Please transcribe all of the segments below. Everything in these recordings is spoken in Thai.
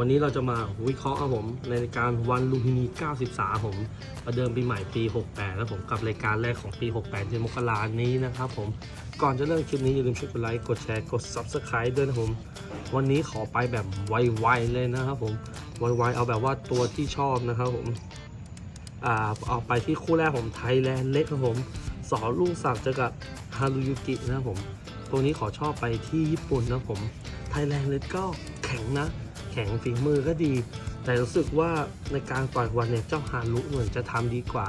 วันนี้เราจะมาวิเคราะห์ครับผมในการวันลุมพินี 93 ผมประเดิมปีใหม่ปี 68 แล้วผมกับรายการแรกของปี 68 เดือนมกรานี้นะครับผมก่อนจะเริ่มคลิปนี้อย่าลืมช่วยกดไลค์กดแชร์กด Subscribe ด้วยนะผม วันนี้ขอไปแบบไวๆเลยนะครับผมไวๆเอาแบบว่าตัวที่ชอบนะครับผมอ่าเอาไปที่คู่แรกผมไทยแลนด์เล็กครับผมสอลูกศักดิ์เจอกับฮารุยุกินะครับผม ตัวนี้ขอชอบไปที่ญี่ปุ่นนะผมไทยแลนด์เล็กก็แข็งนะ ข็งฝีมือก็ดี แต่รู้สึกว่าในการต่อยวันเนี่ยเจ้าฮารุเหมือนจะทำดีกว่า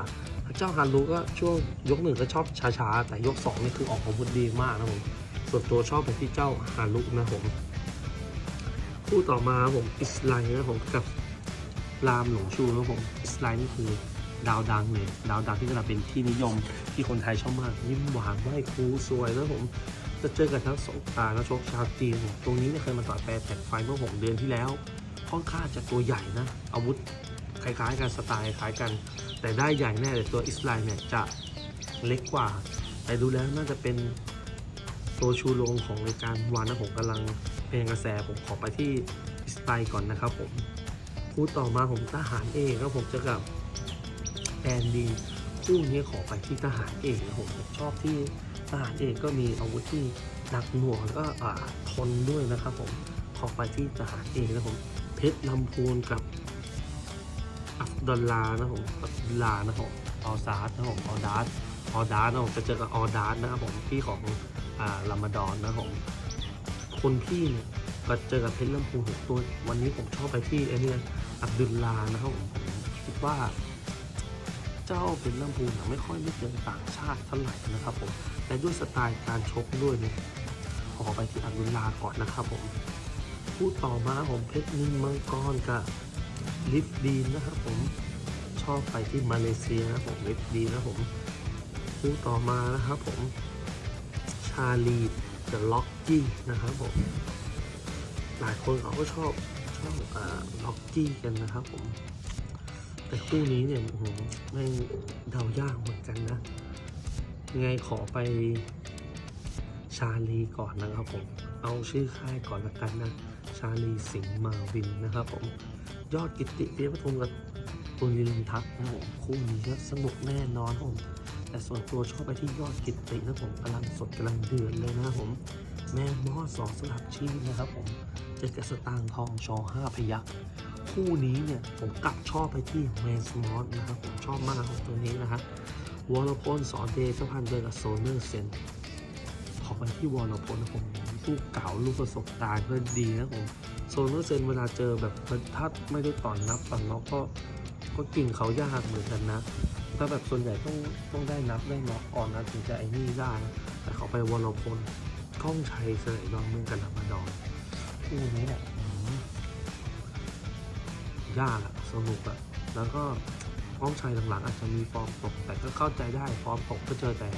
เจ้าฮารุก็ช่วงยกหนึ่งก็ชอบช้าๆ แต่ยกสองนี่คือออกอาวุธดีมากนะผมส่วนตัวชอบไปที่เจ้าฮารุนะผมคู่ต่อมาผมอิสไลนะผมกับรามหลงชูนะผมอิสไลนี่คือ ดาวดังเลยดาวดังที่กำลังเป็นที่นิยมที่คนไทยชอบมากยิ้มหวานไหว้ครูสวยนะผมจะเจอกับทั้งสงกรารและชกชาวจีนตรงนี้เนี่ยเคยมาต่อยแปรแตกไฟเมื่อ 6 เดือนที่แล้วค่อนข้างจะตัวใหญ่นะ อาวุธคล้ายๆกันสไตล์คล้ายกัน แต่ได้ใหญ่แน่แต่ตัวอิสไลม์เนี่ยจะเล็กกว่า แต่ดูแล้วน่าจะเป็นตัวชูโรงของรายการวันนะผมกำลังเป็นกระแสผมขอไปที่อิสไลม์ก่อนนะครับผมคู่ต่อมาผมทหารเอกครับผมจะกับ แอนดีคู่นี้ขอไปที่ทหารเอกนะผมชอบที่ทหารเอกก็มีอาวุธที่หนักหน่วงแล้วก็อ่าทนด้วยนะครับผมขอไปที่ทหารเอกนะผมเพชรลำพูนกับอัฟดอลลานะผมอัฟดอลลานะผมออซาร์นะผมออดาร์ออดาร์นะผมจะเจอกับออดาร์นะครับผมพี่ของอ่าลามาดอนนะผมคนพี่เนี่ยก็เจอกับเพชรลำพูนหกตัววันนี้ผมชอบไปที่ไอเนี่ยอับดุลลานะครับผมคิดว่า เจ้าเป็นลำพูนน่ะไม่ค่อยได้เจอต่างชาติเท่าไหร่นะครับผมแต่ด้วยสไตล์การชกด้วยเนี่ยขอไปที่อับดุลลาก่อนนะครับผมพูดต่อมาผมเพชรนินมังกรกับลิฟดีนนะครับผมชอบไปที่มาเลเซียนะครับผมลิฟดีนนะผมพูดต่อมานะครับผมชาลีเดอะล็อกกี้นะครับผมหลายคนเขาก็ชอบชอบอ่าล็อกกี้กันนะครับผม แต่คู่นี้เนี่ยอื้อหือไม่เดายากเหมือนกันนะยังไงขอไปชาลีก่อนนะครับผม เอาชื่อค่ายก่อนละกันนะ ชาลีสิงห์มาวินนะครับผม ยอดกิตติเปียปทุมกับปุญลินทักษ์นะครับผมคู่นี้ก็สนุกแน่นอนผมแต่ส่วนตัวชอบไปที่ยอดกิตตินะผมกำลังสดกำลังเดือดเลยนะผม แม่มอสองสลับชีพนะครับผมเจอกับสตางค์ทองชอห้าพยัก คู่นี้เนี่ยผมกลับชอบไปที่แมนสมอสนะครับ ผมชอบมากของตัวนี้นะครับวอลพลสอนเดชเจ้าพันเดินกับโซเนอร์เซนขอไปที่วอลพลนะผมลูกเก่าลูกประสบการณ์ก็ดีนะผมโซเนอร์เซนเวลาเจอแบบถ้าไม่ได้ต่อยนับต่อยน็อกก็ก็กิ่งเขายากเหมือนกันนะถ้าแบบส่วนใหญ่ต้องต้องได้นับได้น็อกก่อนนะถึงจะไอ้นี่ได้นะแต่เขาไปวอลพลก้องชัยเสยดอนเมืองกันลามาดอนคู่นี้เนี่ย ยากอะสนุกอะแล้วก็ห้องชัยหลังๆ อาจจะมีฟอร์มตก แต่ก็เข้าใจได้ฟอร์มตกก็เจอแต่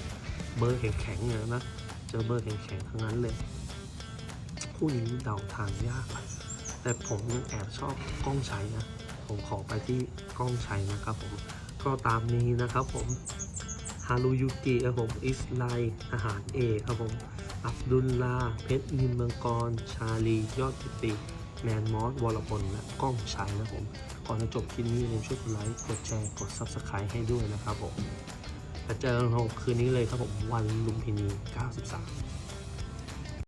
เบอร์แข็งๆเนี่ยนะเจอเบอร์แข็งๆทั้งนั้นเลยคู่นี้เดาทางยากแต่ผมยังแอบชอบกล้องชัยนะผมขอไปที่กล้องชัยนะครับผมก็ตามนี้นะครับผมฮารุยุกิครับผมอิสไลทหารเอกครับผมอับดุลลาเพชรนินมืองกร ชาลี ยอดกิติ แมนมอสวรพลและกล้องชัยนะผมก่อนจะจบคลิปนี้อย่าลืมช่วยกดไลค์กดแชร์กด Subscribe ให้ด้วยนะครับผมแล้วเจอกันคืนนี้เลยครับผมวันลุมพินี 93